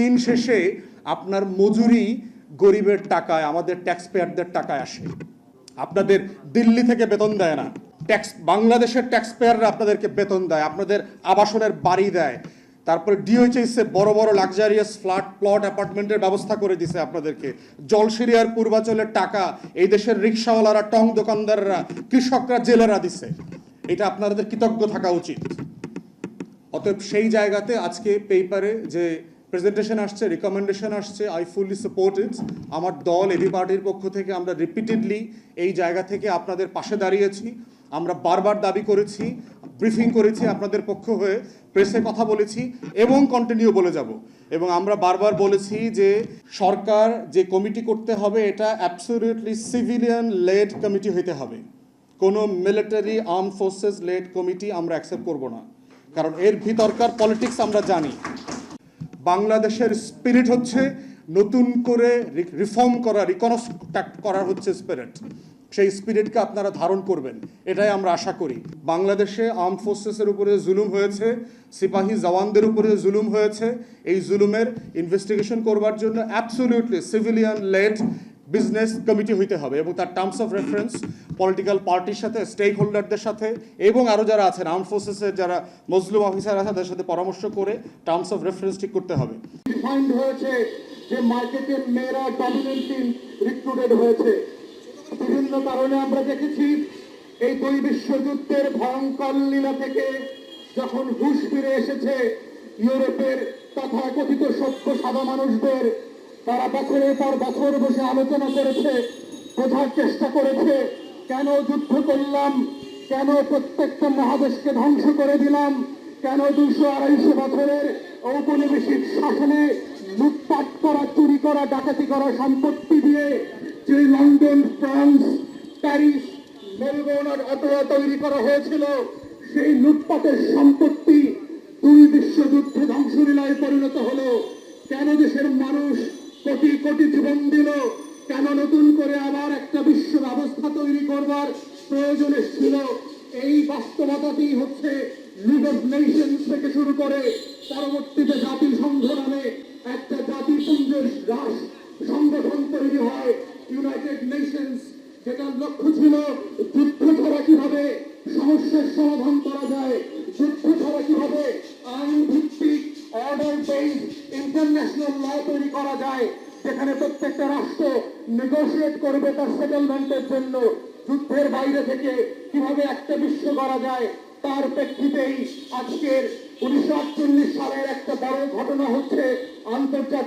দিন শেষে আপনার মজুরি গরিবের টাকায়, আমাদের ট্যাক্স পেয়ারদের টাকায় আসে। আপনাদের দিল্লি থেকে বেতন দেয় না। ট্যাক্স বাংলাদেশের ট্যাক্স পেয়াররা আপনাদেরকে বেতন দেয়, আপনাদের আবাসনের বাড়ি দেয়। তারপরে ডিওএইচএসে বড় বড় লাক্সারিয়াস ফ্ল্যাট প্লট অ্যাপার্টমেন্টের ব্যবস্থা করে দিছে আপনাদেরকে। জলসিরিয়ার পূর্বাচলের টাকা এই দেশের রিক্সাওয়ালারা, টং দোকানদাররা, কৃষকরা জেলেরা দিছে। এটা আপনাদের কৃতজ্ঞ থাকা উচিত। অতএব সেই জায়গাতে আজকে পেপারে যে প্রেজেন্টেশন আসছে রিকমেন্ডেশন আসছে আই ফুললি সাপোর্ট ইট আমার দল, এবি পার্টির পক্ষ থেকে আমরা রিপিটেডলি এই জায়গা থেকে আপনাদের পাশে দাঁড়িয়েছি। আমরা বারবার দাবি করেছি ব্রিফিং করেছি আপনাদের পক্ষ হয়ে প্রেসে কথা বলেছি এবং কন্টিনিউ বলে যাব। এবং আমরা বারবার বলেছি যে সরকার যে কমিটি করতে হবে, এটা অ্যাবসলিউটলি সিভিলিয়ান লেড কমিটি হইতে হবে। কোনো military arm forces led committee আমরা অ্যাকসেপ্ট করব না। কারণ এর ভিতরকার পলিটিক্স আমরা জানি। বাংলাদেশের স্পিরিট হচ্ছে নতুন করে রিফর্ম করা রিকনস্ট্রাক্ট করার হচ্ছে স্পিরিট সেই স্পিরিটকে আপনারা ধারণ করবেন। এটাই আমরা আশা করি। বাংলাদেশে আর্ম ফোর্সেসের উপরে জুলুম হয়েছে, সিপাহী জওয়ানদের উপরে জুলুম হয়েছে। এই জুলুমের ইনভেস্টিগেশন করবার জন্য absolutely civilian led business committee হইতে হবে এবং তার টার্মস অফ রেফারেন্স পলিটিক্যাল পার্টির সাথে স্টেক হোল্ডারদের সাথে, এবং আরও যারা আছেন আর্ম ফোর্সেসের যারা মজলুম অফিসার আছে, তাদের সাথে পরামর্শ করে টার্মস অফ রেফারেন্স ঠিক করতে হবে। ফাইন্ড হয়েছে যে মার্কেটে মেয়েরা ডমিনেন্টিং রিক্রুটেড হয়েছে। বিভিন্ন কারণে আমরা দেখেছি এই দুই বিশ্বযুদ্ধের ভয়ঙ্কর লীলা থেকে যখন হুশ ফিরে এসেছে ইউরোপের তথাকথিত সভ্য সাদা মানুষদের তারা বছরের পর বছর বসে আলোচনা করেছে, বোঝার চেষ্টা করেছে, কেন যুদ্ধ করলাম, কেন প্রত্যেকটা মহাদেশকে ধ্বংস করে দিলাম, কেন দুশো আড়াইশো বছরের ঔপনিবেশিক শাসনে লুটপাট করা, চুরি করা, ডাকাতি করা সম্পত্তি দিয়ে যে লন্ডন, ফ্রান্স, প্যারিস, মেলবোর্ন আর অটোয়া তৈরি করা হয়েছিল, সেই লুটপাটের সম্পত্তি দুই বিশ্বযুদ্ধে ধ্বংসলীলায় পরিণত হলো। কেন দেশের মানুষ কোটি কোটি জীবন দিল। কেন নতুন করে আবার একটা বিশ্ব ব্যবস্থা তৈরি করবার প্রয়োজন ছিল? এই বাস্তবতাতেই হচ্ছে লিগ অফ নেশনস থেকে শুরু করে পরবর্তীতে জাতিসংঘ নামে একটা জাতিপুঞ্জের রাস সংগঠন তৈরি হয় ইউনাইটেড নেশনস যেটার লক্ষ্য ছিল যুদ্ধ ছাড়া কীভাবে সমস্যার সমাধান করা যায়। ইন্টারন্যাশনাল ল তৈরি করা যায়, যেখানে প্রত্যেকটা রাষ্ট্র নেগোসিয়েট করবে তার সেটেলমেন্টের জন্য। যুদ্ধের বাইরে থেকে কীভাবে একটা বিশ্ব করা যায়, তার প্রেক্ষিতেই আজকের উনিশশো আটচল্লিশ সালের একটা বড় ঘটনা হচ্ছে আন্তর্জাতিক